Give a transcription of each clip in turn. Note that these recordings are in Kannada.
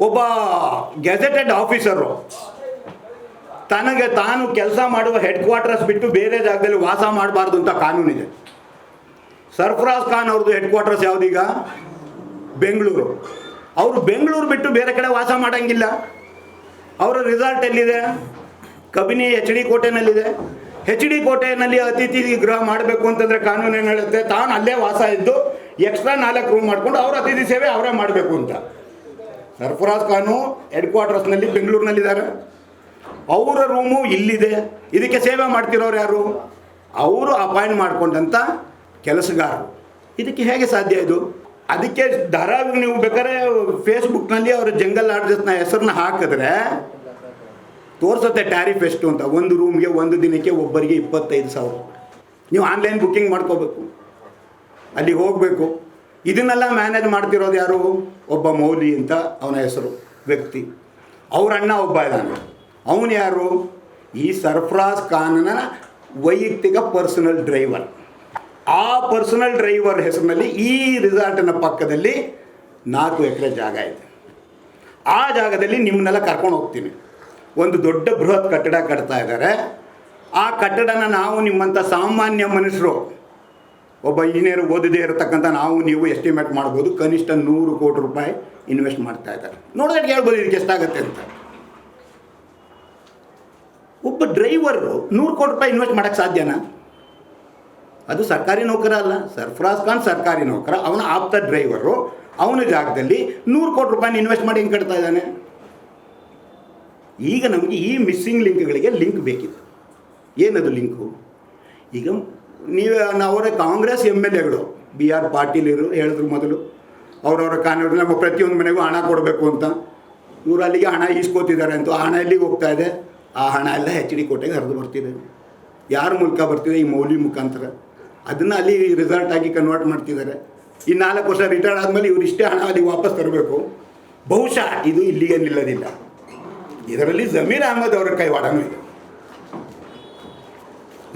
ಒಬ್ಬ ಗೆಜೆಟೆಡ್ ಆಫೀಸರು ತನಗೆ ತಾನು ಕೆಲಸ ಮಾಡುವ ಹೆಡ್ ಕ್ವಾರ್ಟರ್ಸ್ ಬಿಟ್ಟು ಬೇರೆ ಜಾಗದಲ್ಲಿ ವಾಸ ಮಾಡಬಾರ್ದು ಅಂತ ಕಾನೂನಿದೆ ಸರ್ಫರಾಜ್ ಖಾನ್ ಅವ್ರದ್ದು ಹೆಡ್ ಕ್ವಾರ್ಟರ್ಸ್ ಯಾವುದೀಗ? ಬೆಂಗಳೂರು. ಅವರು ಬೆಂಗಳೂರು ಬಿಟ್ಟು ಬೇರೆ ಕಡೆ ವಾಸ ಮಾಡೋಂಗಿಲ್ಲ. ಅವರ ರಿಸಾರ್ಟ್ ಎಲ್ಲಿದೆ? ಕಬಿನಿ ಎಚ್ ಡಿ ಕೋಟೆನಲ್ಲಿದೆ. ಹೆಚ್ ಡಿ ಕೋಟೆನಲ್ಲಿ ಅತಿಥಿ ಗೃಹ ಮಾಡಬೇಕು ಅಂತಂದರೆ ಕಾನೂನು ಏನು ಹೇಳುತ್ತೆ? ತಾನು ಅಲ್ಲೇ ವಾಸ ಇದ್ದು ಎಕ್ಸ್ಟ್ರಾ ನಾಲ್ಕು ರೂಮ್ ಮಾಡಿಕೊಂಡು ಅವ್ರ ಅತಿಥಿ ಸೇವೆ ಅವರೇ ಮಾಡಬೇಕು ಅಂತ. ಸರ್ಫರಾಜ್ ಖಾನು ಹೆಡ್ ಕ್ವಾರ್ಟರ್ಸ್ನಲ್ಲಿ ಬೆಂಗಳೂರಿನಲ್ಲಿದ್ದಾರೆ. ಅವರ ರೂಮು ಇಲ್ಲಿದೆ. ಇದಕ್ಕೆ ಸೇವೆ ಮಾಡ್ತಿರೋರು ಯಾರು? ಅವರು ಅಪಾಯಿಂಟ್ ಮಾಡಿಕೊಂಡಂಥ ಕೆಲಸಗಾರರು. ಇದಕ್ಕೆ ಹೇಗೆ ಸಾಧ್ಯ ಇದು? ಅದಕ್ಕೆ ದರ ನೀವು ಬೇಕಾದ್ರೆ ಫೇಸ್ಬುಕ್ನಲ್ಲಿ ಅವರ ಜಂಗಲ್ ಆರ್ಡರ್ಸ್ನ ಹೆಸರನ್ನ ಹಾಕಿದ್ರೆ ತೋರಿಸುತ್ತೆ ಟ್ಯಾರಿಫ್ ಎಷ್ಟು ಅಂತ. ಒಂದು ರೂಮ್ಗೆ ಒಂದು ದಿನಕ್ಕೆ ಒಬ್ಬರಿಗೆ ಇಪ್ಪತ್ತೈದು ಸಾವಿರ. ನೀವು ಆನ್ಲೈನ್ ಬುಕ್ಕಿಂಗ್ ಮಾಡ್ಕೋಬೇಕು. ಅಲ್ಲಿಗೆ ಹೋಗಬೇಕು. ಇದನ್ನೆಲ್ಲ ಮ್ಯಾನೇಜ್ ಮಾಡ್ತಿರೋದು ಯಾರು? ಒಬ್ಬ ಮೌಲಿ ಅಂತ ಅವನ ಹೆಸರು, ವ್ಯಕ್ತಿ. ಅವ್ರ ಅಣ್ಣ ಒಬ್ಬ ಇದ್ದಾನೆ. ಅವನು ಯಾರು? ಈ ಸರ್ಫ್ರಾಜ್ ಖಾನನ ವೈಯಕ್ತಿಕ ಪರ್ಸನಲ್ ಡ್ರೈವರ್ ಆ ಪರ್ಸನಲ್ ಡ್ರೈವರ್ ಹೆಸರಿನಲ್ಲಿ ಈ ರಿಸಾರ್ಟಿನ ಪಕ್ಕದಲ್ಲಿ ನಾಲ್ಕು ಎಕರೆ ಜಾಗ ಇದೆ. ಆ ಜಾಗದಲ್ಲಿ ನಿಮ್ಮನ್ನೆಲ್ಲ ಕರ್ಕೊಂಡು ಹೋಗ್ತೀನಿ. ಒಂದು ದೊಡ್ಡ ಬೃಹತ್ ಕಟ್ಟಡ ಕಟ್ತಾ ಇದ್ದಾರೆ. ಆ ಕಟ್ಟಡನ ನಾವು ನಿಮ್ಮಂಥ ಸಾಮಾನ್ಯ ಮನುಷ್ಯರು ಒಬ್ಬ ಇಂಜಿನಿಯರ್ ಓದದೇ ಇರತಕ್ಕಂಥ ನಾವು, ನೀವು ಎಸ್ಟಿಮೇಟ್ ಮಾಡ್ಬೋದು, ಕನಿಷ್ಠ ನೂರು ಕೋಟಿ ರೂಪಾಯಿ ಇನ್ವೆಸ್ಟ್ ಮಾಡ್ತಾ ಇದ್ದಾರೆ. ನೋಡೋದಕ್ಕೆ ಹೇಳ್ಬೋದು ಇದಕ್ಕೆ ಎಷ್ಟಾಗುತ್ತೆ ಅಂತ. ಒಬ್ಬ ಡ್ರೈವರು ನೂರು ಕೋಟಿ ರೂಪಾಯಿ ಇನ್ವೆಸ್ಟ್ ಮಾಡೋಕ್ಕೆ ಸಾಧ್ಯನಾ? ಅದು ಸರ್ಕಾರಿ ನೌಕರ ಅಲ್ಲ. ಸರ್ಫರಾಜ್ ಖಾನ್ ಸರ್ಕಾರಿ ನೌಕರ. ಅವನ ಆಪ್ತ ಡ್ರೈವರು ಅವನ ಜಾಗದಲ್ಲಿ ನೂರು ಕೋಟಿ ರೂಪಾಯಿ ಇನ್ವೆಸ್ಟ್ ಮಾಡಿ ಹೆಂಗೆ ಕಟ್ತಾ ಇದ್ದಾನೆ? ಈಗ ನಮಗೆ ಈ ಮಿಸ್ಸಿಂಗ್ ಲಿಂಕ್ಗಳಿಗೆ ಲಿಂಕ್ ಬೇಕಿದೆ. ಏನದು ಲಿಂಕು ಈಗ ನೀವು ಅವರೇ ಕಾಂಗ್ರೆಸ್ ಎಂ ಎಲ್ ಎಗಳು ಬಿ ಆರ್ ಪಾಟೀಲ್ ಇರು ಹೇಳಿದ್ರು ಮೊದಲು. ಅವರವರ ಕಾನೂನು ನಮ್ಮ ಪ್ರತಿಯೊಂದು ಮನೆಗೂ ಹಣ ಕೊಡಬೇಕು ಅಂತ. ಇವರು ಅಲ್ಲಿಗೆ ಹಣ ಈಸ್ಕೋತಿದ್ದಾರೆ ಅಂತ. ಆ ಹಣ ಎಲ್ಲಿಗೆ ಹೋಗ್ತಾ ಇದೆ? ಆ ಹಣ ಎಲ್ಲ ಹೆಚ್ ಡಿ ಕೋಟೆಗೆ ಹರಿದು ಬರ್ತಿದೆ. ಯಾರ ಮೂಲಕ ಬರ್ತಿದೆ? ಈ ಮೌಲ್ಯ ಮುಖಾಂತರ. ಅದನ್ನು ಅಲ್ಲಿ ರಿಸಲ್ಟ್ ಆಗಿ ಕನ್ವರ್ಟ್ ಮಾಡ್ತಿದ್ದಾರೆ. ಈ ನಾಲ್ಕು ವರ್ಷ ರಿಟೈರ್ಡ್ ಆದಮೇಲೆ ಇವರು ಇಷ್ಟೇ ಹಣ ಅಲ್ಲಿಗೆ ವಾಪಸ್ ತರಬೇಕು. ಬಹುಶಃ ಇದು ಇಲ್ಲಿಗೆ ನಿಲ್ಲೋದಿಲ್ಲ. ಇದರಲ್ಲಿ ಜಮೀರ್ ಅಹಮದ್ ಅವರ ಕೈವಾಡನೂ ಇದೆ.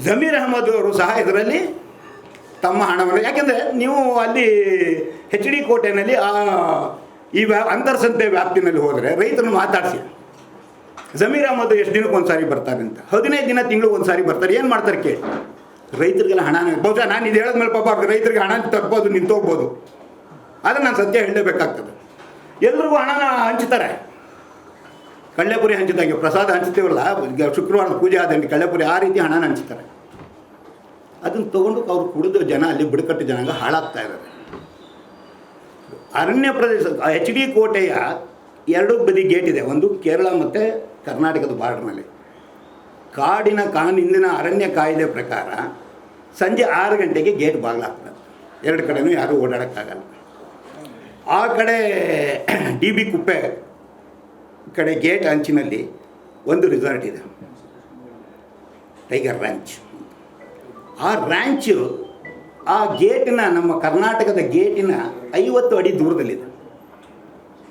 ಜಮೀರ್ ಅಹಮದ್ ಅವರು ಸಹ ಇದರಲ್ಲಿ ತಮ್ಮ ಹಣವನ್ನು, ಯಾಕೆಂದರೆ ನೀವು ಅಲ್ಲಿ ಹೆಚ್ ಡಿ ಕೋಟೆನಲ್ಲಿ ಆ, ಈ ವ್ಯಾ, ಅಂತರ್ಸಂತೆ ವ್ಯಾಪ್ತಿನಲ್ಲಿ ಹೋದರೆ ರೈತರನ್ನು ಮಾತಾಡಿಸಿ. ಜಮೀರ್ ಅಹಮದ್ ಎಷ್ಟು ದಿನಕ್ಕೆ ಒಂದು ಸಾರಿ ಬರ್ತಾರೆ ಅಂತ. ಹದಿನೈದು ದಿನ ತಿಂಗಳು ಒಂದು ಸಾರಿ ಬರ್ತಾರೆ. ಏನು ಮಾಡ್ತಾರೆ ಕೇಳಿ. ರೈತರಿಗೆಲ್ಲ ಹಣ ಬಹುಶಃ ನಾನು ಇದು ಹೇಳಿದ್ಮೇಲೆ ಪಾಪ ಅವ್ರಿಗೆ ರೈತರಿಗೆ ಹಣ ತರ್ಬೋದು, ನಿಂತೋಗ್ಬೋದು. ಆದರೆ ನಾನು ಸತ್ಯ ಹೇಳಲೇಬೇಕಾಗ್ತದೆ. ಎಲ್ರಿಗೂ ಹಣನ ಹಂಚ್ತಾರೆ. ಕಳ್ಳೆಪುರಿ ಹಂಚಿದಂಗೆ ಪ್ರಸಾದ ಹಂಚ್ತೀವಲ್ಲ ಶುಕ್ರವಾರ ಪೂಜೆ ಆದಂಗೆ ಕಳ್ಳೆಪುರಿ ಆ ರೀತಿ ಹಣನ ಹಂಚ್ತಾರೆ. ಅದನ್ನು ತೊಗೊಂಡು ಅವ್ರು ಕುಡಿದು ಜನ ಅಲ್ಲಿ ಬುಡಕಟ್ಟು ಜನಾಂಗ ಹಾಳಾಗ್ತಾ ಇದ್ದಾರೆ. ಅರಣ್ಯ ಪ್ರದೇಶ ಎಚ್ ಡಿ ಕೋಟೆಯ ಎರಡು ಬದಿ ಗೇಟ್ ಇದೆ. ಒಂದು ಕೇರಳ ಮತ್ತು ಕರ್ನಾಟಕದ ಬಾರ್ಡರ್ನಲ್ಲಿ ಕಾಡಿನ ಕಾನಿಂದಿನ ಅರಣ್ಯ ಕಾಯ್ದೆ ಪ್ರಕಾರ ಸಂಜೆ ಆರು ಗಂಟೆಗೆ ಗೇಟ್ ಬಾಗಿಲಾಗ್ತದೆ. ಎರಡು ಕಡೆನೂ ಯಾರೂ ಓಡಾಡೋಕ್ಕಾಗಲ್ಲ. ಆ ಕಡೆ ಡಿ ಬಿ ಕುಪ್ಪೆ ಕಡೆ ಗೇಟ್ ಅಂಚಿನಲ್ಲಿ ಒಂದು ರಿಸಾರ್ಟ್ ಇದೆ. ಟೈಗರ್ ರ್ಯಾಂಚ್ ಆ ರ್ಯಾಂಚು ಆ ಗೇಟಿನ ನಮ್ಮ ಕರ್ನಾಟಕದ ಗೇಟಿನ ಐವತ್ತು ಅಡಿ ದೂರದಲ್ಲಿದೆ.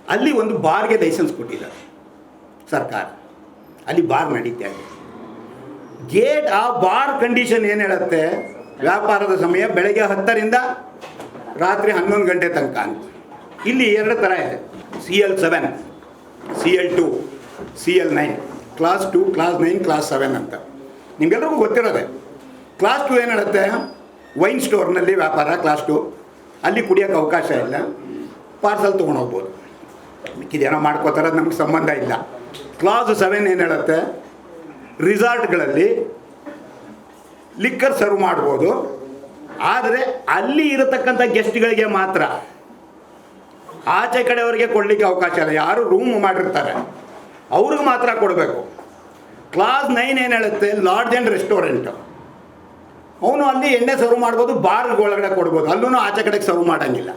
ಅಲ್ಲಿ ಒಂದು ಬಾರ್ಗೆ ಲೈಸೆನ್ಸ್ ಕೊಟ್ಟಿದ್ದಾರೆ ಸರ್ಕಾರ. ಅಲ್ಲಿ ಬಾರ್ ನಡೀತಾ ಇದೆ. ಗೇಟ್ ಆ ಬಾರ್ ಕಂಡೀಷನ್ ಏನು ಹೇಳುತ್ತೆ? ವ್ಯಾಪಾರದ ಸಮಯ ಬೆಳಗ್ಗೆ ಹತ್ತರಿಂದ ರಾತ್ರಿ ಹನ್ನೊಂದು ಗಂಟೆ ತನಕ ಅಂತ. ಇಲ್ಲಿ ಎರಡು ಥರ ಇದೆ. C L seven C L two C L nine class two class nine class seven ಅಂತ. ನಿಮಗೆಲ್ರಿಗೂ ಗೊತ್ತಿರೋದೆ? ಕ್ಲಾಸ್ ಟು ಏನು ಹೇಳುತ್ತೆ ವೈನ್ ಸ್ಟೋರ್ನಲ್ಲಿ ವ್ಯಾಪಾರ ಕ್ಲಾಸ್ ಟು ಅಲ್ಲಿ ಕುಡಿಯೋಕ್ಕೆ ಅವಕಾಶ ಇಲ್ಲ. ಪಾರ್ಸಲ್ ತೊಗೊಂಡೋಗ್ಬೋದು ಮಿಕ್ಕಿದೇನೋ ಮಾಡ್ಕೋತಾರೆ ನಮ್ಗೆ ಸಂಬಂಧ ಇಲ್ಲ. ಕ್ಲಾಸ್ ಸೆವೆನ್ ಏನು ಹೇಳುತ್ತೆ? ರಿಸಾರ್ಟ್ಗಳಲ್ಲಿ ಲಿಕ್ಕರ್ ಸರ್ವ್ ಮಾಡ್ಬೋದು. ಆದರೆ ಅಲ್ಲಿ ಇರತಕ್ಕಂಥ ಗೆಸ್ಟ್ಗಳಿಗೆ ಮಾತ್ರ ಆಚೆ ಕಡೆಯವರಿಗೆ ಕೊಡಲಿಕ್ಕೆ ಅವಕಾಶ ಇಲ್ಲ. ಯಾರು ರೂಮ್ ಮಾಡಿರ್ತಾರೆ. ಅವ್ರಿಗೆ ಮಾತ್ರ ಕೊಡಬೇಕು. ಕ್ಲಾಸ್ ನೈನ್ ಏನು ಹೇಳುತ್ತೆ? ಲಾಡ್ಜ್ ಆ್ಯಂಡ್ ರೆಸ್ಟೋರೆಂಟ್ ಅವನು ಅಲ್ಲಿ ಎಣ್ಣೆ ಸರ್ವ್ ಮಾಡ್ಬೋದು ಬಾರ್ ಒಳಗಡೆ ಕೊಡ್ಬೋದು. ಅಲ್ಲೂ ಆಚೆ ಕಡೆಗೆ ಸರ್ವ್ ಮಾಡೋಂಗಿಲ್ಲ.